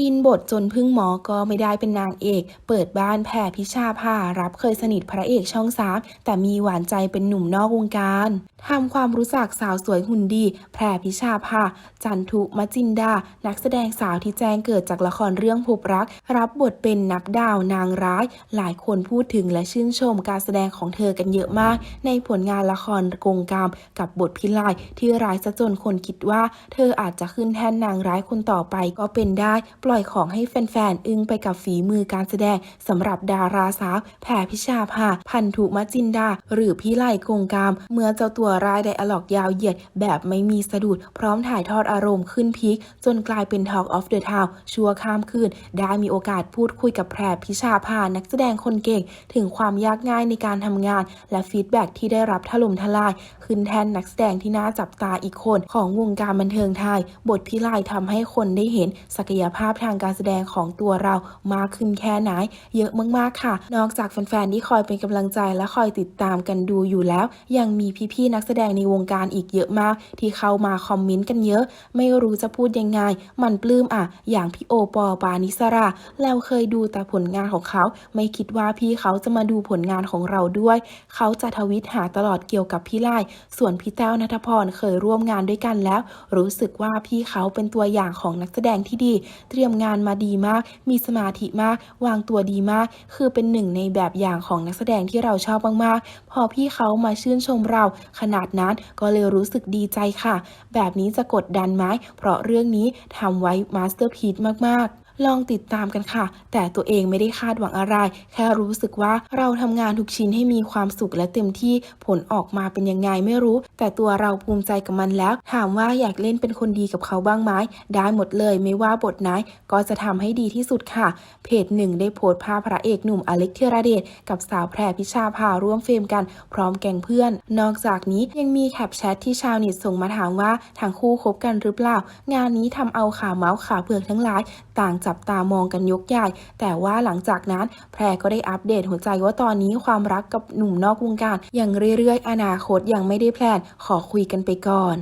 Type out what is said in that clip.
อินบทจนพึ่งหมอก็ไม่ได้เป็นนางเอก เปิดบ้านแผ่พิชาภารับเคยสนิทพระเอกช่องสามแต่มีหวานใจเป็นหนุ่มนอกวงการทำความรู้จักสาวสวยหุ่นดี แพรพิชาภาจันทุมจินดา นักแสดงสาวที่แจ้งเกิดจากละครเรื่องพบรัก รับบทเป็นนักดาวนางร้าย หลายคนพูดถึงและชื่นชมการแสดงของเธอกันเยอะมาก ในผลงานละครกงกรรม กับบทพิลายที่ร้ายซะจนคนคิดว่า เธออาจจะขึ้นแท่นนางร้ายคนต่อไปก็เป็นได้ปล่อยของให้แฟนๆ อึ้งไปกับฝีมือการแสดงสำหรับดาราสาวแผ่พิชาภา พันธุมจินดา หรือพี่ไลกงกรรมเมื่อเจ้าตัวรายไดอะล็อกยาวเหยียด แบบไม่มีสะดุด พร้อมถ่ายทอดอารมณ์ขึ้นพีคจนกลายเป็น Talk of the Town ชัวข้ามคืน ได้มีโอกาสพูดคุยกับแพรพิชาภา นักแสดงคนเก่ง ถึงความยากง่ายในการทำงาน และฟีดแบ็กที่ได้รับถล่มทลาย ขึ้นแทนนักแสดงที่น่าจับตาอีกคน ของวงการบันเทิงไทย บทพิไลทำให้คนได้เห็นศักยภาพทางการแสดงของตัวเรามากขึ้นแค่ไหน เยอะมากๆค่ะ นอกจากแฟนๆที่คอยเป็นกำลังใจและคอยติดตามกันดูอยู่แล้ว ยังมีพี่ๆนักแสดงในวงการอีกเยอะมาก ที่เข้ามาคอมเมนต์กันเยอะ ไม่รู้จะพูดยังไง มันปลื้มอะ อย่างพี่โอปอปานิสราแล้วเคยดูแต่ผลงานของเขา ไม่คิดว่าพี่เขาจะมาดูผลงานของเราด้วย เขาจะทวิตหาตลอดเกี่ยวกับพี่ไล่ส่วนพี่แต้วนัทพรเคยร่วมงานด้วยกันแล้ว รู้สึกว่าพี่เขาเป็นตัวอย่างของนักแสดงที่ดี เตรียมงานมาดีมาก มีสมาธิมาก วางตัวดีมาก คือเป็นหนึ่งในแบบอย่างของนักแสดงที่เราชอบมากๆ พอพี่เขามาชื่นชมเรา ขนาดนั้นก็เลยรู้สึกดีใจค่ะ แบบนี้จะกดดันไหมเพราะเรื่องนี้ทำไว้มาสเตอร์พีซมากๆ ลองติดตามกันค่ะ แต่ตัวเองไม่ได้คาดหวังอะไร แค่รู้สึกว่าเราทำงานทุกชิ้นให้มีความสุขและเต็มที่ผลออกมาเป็นยังไงไม่รู้ แต่ตัวเราภูมิใจกับมันแล้ว ถามว่าอยากเล่นเป็นคนดีกับเขาบ้างไหมได้หมดเลยไม่ว่าบทไหนก็จะทำให้ดีที่สุดค่ะ เพจหนึ่งได้โพสต์ภาพพระเอกหนุ่มอเล็กเทยราเดชกับสาวแพรพิชาภาร่วมเฟรมกัน พร้อมแกงเพื่อน นอกจากนี้ยังมีแคปแชทที่ชาวเน็ตส่งมาถามว่าทั้งคู่คบกันหรือเปล่า งานนี้ทำเอาข่าวเมาส์ข่าวเผือกทั้งหลาย ต่างจับตามองกันยกใหญ่ แต่ว่าหลังจากนั้นแพรก็ได้อัปเดตหัวใจว่าตอนนี้ความรักกับหนุ่มนอกวงการอย่างเรื่อยๆ อนาคตยังไม่ได้แพลนขอคุยกันไปก่อน